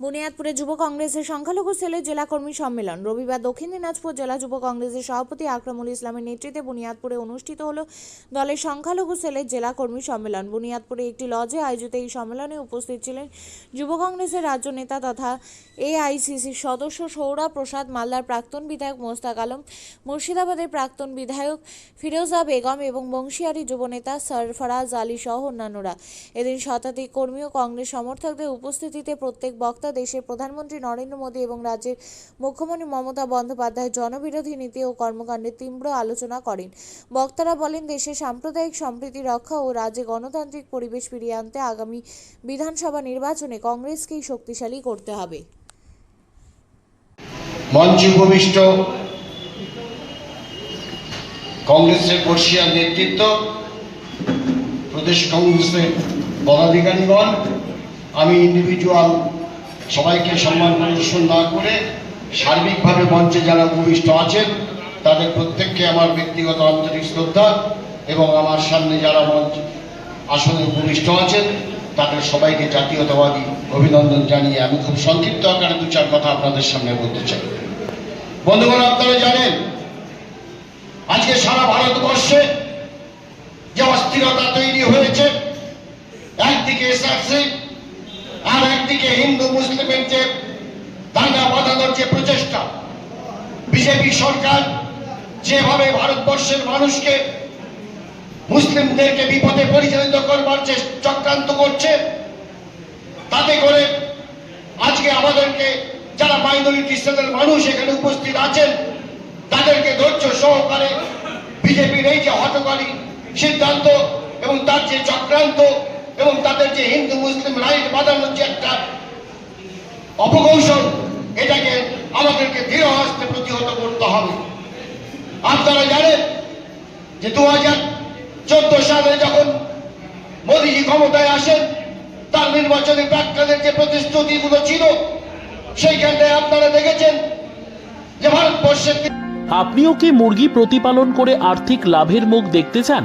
বুনিয়াদপুরে যুব কংগ্রেসের সংখ্যালঘু সেলের জেলা কর্মী সম্মেলন। রবিবার দক্ষিণ দিনাজপুর জেলা যুব কংগ্রেসের সভাপতি আকরামুল ইসলামের নেতৃত্বে বুনিয়াদপুরে অনুষ্ঠিত হল দলের সংখ্যালঘু সেলের জেলা কর্মী সম্মেলন। বুনিয়াদপুরে একটি লজে আয়োজিত এই সম্মেলনে উপস্থিত ছিলেন যুব কংগ্রেসের রাজ্য নেতা তথা এআইসিসির সদস্য সৌরভ প্রসাদ মালদার প্রাক্তন বিধায়ক মোস্তাক আলম, মুর্শিদাবাদের প্রাক্তন বিধায়ক ফিরোজা বেগম এবং বংশিয়ারি যুবনেতা সরফরাজ আলী সহ অন্যান্যরা। এদিন শতাধিক কর্মী ও কংগ্রেস সমর্থকদের উপস্থিতিতে প্রত্যেক বক্তা দেশের প্রধানমন্ত্রী নরেন্দ্র মোদী এবং রাজ্যের মুখ্যমন্ত্রী মমতা বন্দ্যোপাধ্যায়ের জনবিরোধী নীতি ও কর্মকাণ্ডের তীব্র আলোচনা করেন। বক্তারা বলেন, দেশের সাম্প্রদায়িক সম্প্রীতি রক্ষা ও রাজ্যে গণতান্ত্রিক পরিবেশ ফিরিয়ে আনতে আগামী বিধানসভা নির্বাচনে কংগ্রেসকেই শক্তিশালী করতে হবে। কংগ্রেসের বর্ষিয়ার নেতৃত্ব, প্রদেশ কংগ্রেসের পদাধিকারীগণ, আমি ইন্ডিভিজুয়াল সবাইকে সম্মান প্রদর্শন না করে সার্বিকভাবে মঞ্চে যারা উপবিষ্ট আছেন, তাদের প্রত্যেককে আমার ব্যক্তিগত আন্তরিক শ্রদ্ধা এবং আমার সামনে যারা মঞ্চ আসনে উপবিষ্ট আছেন, তাদের সবাইকে জাতীয়তাবাদী অভিনন্দন জানিয়ে আমি খুব সংক্ষিপ্ত আকারে দু চার কথা আপনাদের সামনে বলতে চাই। বন্ধুগণ, আপনারা জানেন, আজকে সারা ভারতবর্ষে যে অস্থিরতা তৈরি হয়েছে, একদিকে এসআরসি হিন্দু মুসলিমের যে দাঙ্গা বাঁধানোর যে প্রচেষ্টা, বিজেপি সরকার যেভাবে ভারতবর্ষের মানুষকে মুসলিমদেরকে বিপদে পরিচালিত করবার যে চক্রান্ত করছে, তাতে করে আজকে আমাদেরকে যারা মাইনরিটি সেলের মানুষ এখানে উপস্থিত আছেন, তাদেরকে ধৈর্য সহকারে বিজেপির এই যে হটকারী সিদ্ধান্ত এবং তার যে চক্রান্ত এবং তাদের যে হিন্দু মুসলিম রাইট বাঁধানোর যে একটা অপকৌশল, এটাকে আমাদেরকে দৃঢ় হস্তে প্রতিহত করতে হবে। আপনারা জানেন যে দু হাজার চোদ্দ সালে যখন মোদীজি ক্ষমতায় আসেন, তার নির্বাচনী প্রাক্কালের যে প্রতিশ্রুতিগুলো ছিল, সেইখানটায় আপনারা দেখেছেন যে ভারতবর্ষের আপনিও কি মুরগি প্রতিপালন করে আর্থিক লাভের মুখ দেখতে চান?